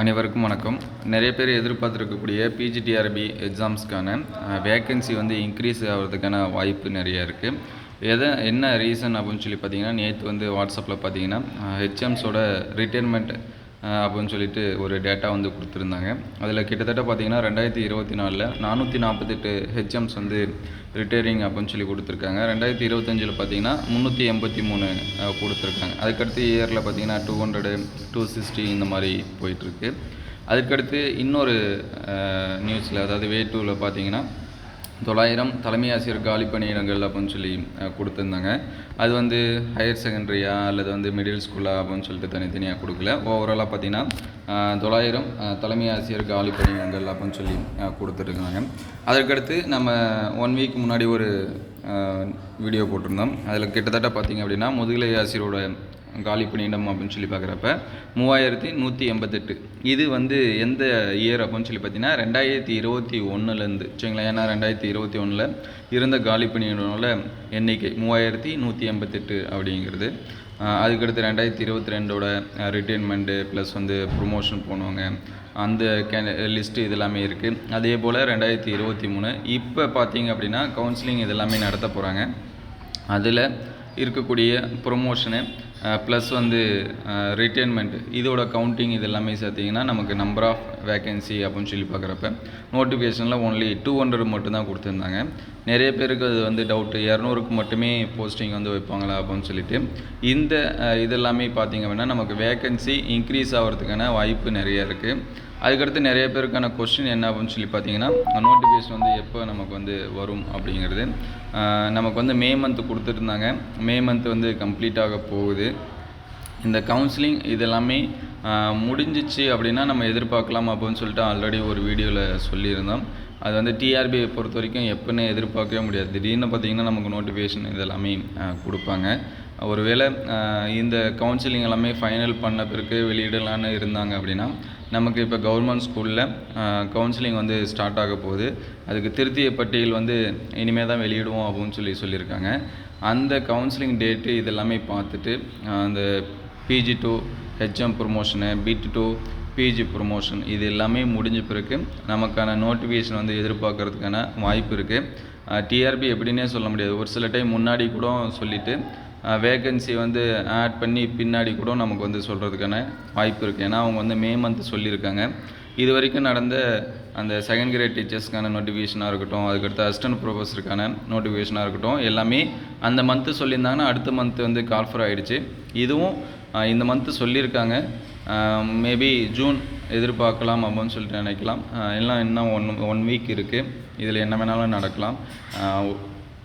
அனைவருக்கும் வணக்கம். நிறைய பேர் எதிர்பார்த்துருக்கக்கூடிய பிஜிடிஆர்பி எக்ஸாம்ஸ்க்கான வேக்கன்சி வந்து இன்க்ரீஸ் ஆகிறதுக்கான வாய்ப்பு நிறைய இருக்குது எதை என்ன ரீசன் அப்படின்னு சொல்லி பார்த்தீங்கன்னா நேற்று வந்து வாட்ஸ்அப்பில் பார்த்தீங்கன்னா ஹெச்எம்ஸோட ரிட்டைர்மெண்ட் அப்படின்னு சொல்லிட்டு ஒரு டேட்டா வந்து கொடுத்துருந்தாங்க. அதில் கிட்டத்தட்ட பார்த்தீங்கன்னா ரெண்டாயிரத்தி இருபத்தி நாலில் நானூற்றி நாற்பத்தெட்டு ஹெச்எம்ஸ் வந்து ரிட்டையரிங் அப்படின்னு சொல்லி கொடுத்துருக்காங்க. ரெண்டாயிரத்தி இருபத்தஞ்சில் பார்த்தீங்கன்னா முந்நூற்றி எண்பத்தி மூணு கொடுத்துருக்காங்க. அதுக்கடுத்து இயரில் பார்த்தீங்கன்னா டூ ஹண்ட்ரடு டூ சிக்ஸ்டி இந்த மாதிரி போயிட்டுருக்கு அதுக்கடுத்து இன்னொரு நியூஸில் அதாவது வே டூவில் பார்த்தீங்கன்னா தொள்ளாயிரம் தலைமை ஆசிரியர் காலி பணியிடங்கள் அப்படின்னு சொல்லி கொடுத்துருந்தாங்க. அது வந்து ஹையர் செகண்டரியா அல்லது வந்து மிடில் ஸ்கூலா அப்படின்னு சொல்லிட்டு தனித்தனியாக கொடுக்கல. ஓவராலாக பார்த்தீங்கன்னா தொள்ளாயிரம் தலைமை ஆசிரியர் காலி பணியிடங்கள் அப்படின்னு சொல்லி கொடுத்துருக்காங்க. அதற்கடுத்து நம்ம ஒன் வீக் முன்னாடி ஒரு வீடியோ போட்டிருந்தோம். அதில் கிட்டத்தட்ட பார்த்தீங்க அப்படின்னா முதுகலை ஆசிரியரோட காலி பணியிடம் அப்படின்னு சொல்லி பார்க்குறப்ப மூவாயிரத்தி நூற்றி எண்பத்தெட்டு. இது வந்து எந்த இயர் அப்படின்னு சொல்லி பார்த்தீங்கன்னா ரெண்டாயிரத்தி இருபத்தி ஒன்றுலேருந்து சரிங்களா? ஏன்னா ரெண்டாயிரத்தி இருபத்தி ஒன்றில் இருந்த காலி பணியிடங்களோட எண்ணிக்கை மூவாயிரத்தி நூற்றி எண்பத்தெட்டு அப்படிங்கிறது. அதுக்கடுத்து ரெண்டாயிரத்தி இருபத்தி ரெண்டோட ரிட்டைர்மெண்ட்டு ப்ளஸ் வந்து ப்ரொமோஷன் போனவங்க அந்த கே லிஸ்ட்டு இதெல்லாமே இருக்குது அதே போல் ரெண்டாயிரத்தி இருபத்தி மூணு இப்போ பார்த்தீங்க அப்படின்னா கவுன்சிலிங் இதெல்லாமே நடத்த போகிறாங்க அதில் இருக்கக்கூடிய ப்ரொமோஷனு ப்ளஸ் வந்து ரிட்டைர்மெண்ட் இதோட கவுண்டிங் இது எல்லாமே சேர்த்திங்கன்னா நமக்கு நம்பர் ஆஃப் வேக்கன்சி அப்படின்னு சொல்லி பார்க்குறப்ப நோட்டிஃபிகேஷனில் ஒன்லி டூ ஹண்ட்ரட் மட்டும்தான் கொடுத்துருந்தாங்க. நிறைய பேருக்கு அது வந்து டவுட்டு இரநூறுக்கு மட்டுமே போஸ்டிங் வந்து வைப்பாங்களா அப்படின்னு சொல்லிட்டு. இந்த இதெல்லாமே பார்த்திங்க அப்படின்னா நமக்கு வேக்கன்சி இன்க்ரீஸ் ஆகிறதுக்கான வாய்ப்பு நிறைய இருக்குது அதுக்கடுத்து நிறைய பேருக்கான கொஸ்டின் என்ன அப்படின்னு சொல்லி பார்த்தீங்கன்னா நோட்டிஃபிகேஷன் வந்து எப்போ நமக்கு வந்து வரும் அப்படிங்கிறது. நமக்கு வந்து மே மந்த் கொடுத்துருந்தாங்க. மே மந்த் வந்து கம்ப்ளீட் ஆக போகுது. இந்த கவுன்சிலிங் இதெல்லாமே முடிஞ்சிச்சு அப்படின்னா நம்ம எதிர்பார்க்கலாம் அப்படின்னு சொல்லிட்டு ஆல்ரெடி ஒரு வீடியோவில் சொல்லியிருந்தோம். அது வந்து டிஆர்பியை பொறுத்த வரைக்கும் எப்போன்னு எதிர்பார்க்கவே முடியாது. திடீர்னு பார்த்தீங்கன்னா நமக்கு நோட்டிஃபிகேஷன் இதெல்லாமே கொடுப்பாங்க. ஒருவேளை இந்த கவுன்சிலிங் எல்லாமே ஃபைனல் பண்ண பிறகு வெளியிடலான்னு இருந்தாங்க அப்படின்னா நமக்கு இப்போ கவர்மெண்ட் ஸ்கூலில் கவுன்சிலிங் வந்து ஸ்டார்ட் ஆக போகுது. அதுக்கு திருத்திய பட்டியல் வந்து இனிமேல் தான் வெளியிடுவோம் அப்படின்னு சொல்லி சொல்லியிருக்காங்க. அந்த கவுன்சிலிங் டேட்டு இதெல்லாமே பார்த்துட்டு அந்த PG to HM promotion BT to PG promotion இது எல்லாமே முடிஞ்ச பிறகு நமக்கான நோட்டிஃபிகேஷன் வந்து எதிர்பார்க்கறதுக்கான வாய்ப்பு இருக்குது டிஆர்பி எப்படின்னே சொல்ல முடியாது. ஒரு சில டைம் முன்னாடி கூட சொல்லிவிட்டு வேகன்சி வந்து ஆட் பண்ணி பின்னாடி கூட நமக்கு வந்து சொல்கிறதுக்கான வாய்ப்பு இருக்குது ஏன்னா அவங்க வந்து மே மந்த் சொல்லியிருக்காங்க. இது வரைக்கும் நடந்த அந்த செகண்ட் கிரேட் டீச்சர்ஸ்க்கான நோட்டிஃபிகேஷனாக இருக்கட்டும் அதுக்கடுத்து அசிஸ்டன்ட் ப்ரொஃபஸருக்கான நோட்டிஃபிகேஷனாக இருக்கட்டும் எல்லாமே அந்த மந்த்து சொல்லியிருந்தாங்கன்னா அடுத்த மந்த் வந்து கால்ஃபர் ஆகிடுச்சு இதுவும் இந்த மந்த்து சொல்லியிருக்காங்க. மேபி ஜூன் எதிர்பார்க்கலாம் அப்படின்னு சொல்லிட்டு நினைக்கலாம். எல்லாம் இன்னும் ஒன் ஒன் வீக் இருக்குது இதில் என்ன வேணாலும் நடக்கலாம்.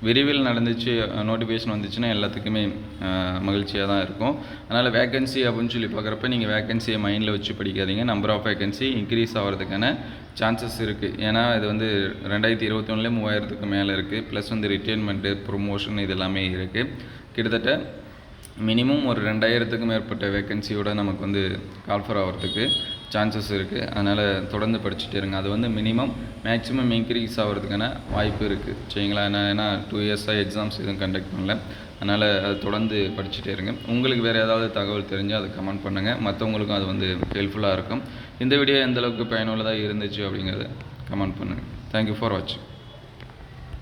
விரைவில் நடந்துச்சு நோட்டிஃபிகேஷன் வந்துச்சுன்னா எல்லாத்துக்குமே மகிழ்ச்சியாக தான் இருக்கும். அதனால் வேகன்சி அப்படின்னு சொல்லி பார்க்குறப்ப நீங்கள் வேகன்சியை மைண்டில் வச்சு படிக்காதீங்க. நம்பர் ஆஃப் வேகன்சி இன்க்ரீஸ் ஆகிறதுக்கான சான்சஸ் இருக்குது ஏன்னா இது வந்து ரெண்டாயிரத்தி இருபத்தி ஒன்றுல மூவாயிரத்துக்கு மேலே இருக்குது ப்ளஸ் வந்து ரிட்டைர்மெண்ட்டு ப்ரொமோஷன் இது எல்லாமே இருக்குது கிட்டத்தட்ட மினிமம் ஒரு ரெண்டாயிரத்துக்கும் மேற்பட்ட வேகன்சியோட நமக்கு வந்து கால்ஃபர் ஆகிறதுக்கு சான்சஸ் இருக்குது அதனால் தொடர்ந்து படிச்சுட்டே இருங்க. அது வந்து மினிமம் மேக்ஸிமம் இன்க்ரீஸ் ஆகிறதுக்கான வாய்ப்பு இருக்குது சரிங்களா? ஏன்னா ஏன்னா டூ இயர்ஸாக எக்ஸாம்ஸ் எதுவும் கண்டக்ட் பண்ணல. அதனால் அது தொடர்ந்து படிச்சுட்டே இருங்க. உங்களுக்கு வேறு ஏதாவது தகவல் தெரிஞ்சால் அதை கமெண்ட் பண்ணுங்கள் மற்றவங்களுக்கும் அது வந்து ஹெல்ப்ஃபுல்லாக இருக்கும். இந்த வீடியோ எந்தளவுக்கு பயனுள்ளதாக இருந்துச்சு அப்படிங்கிறத கமெண்ட் பண்ணுங்கள் தேங்க்யூ ஃபார் வாட்சிங்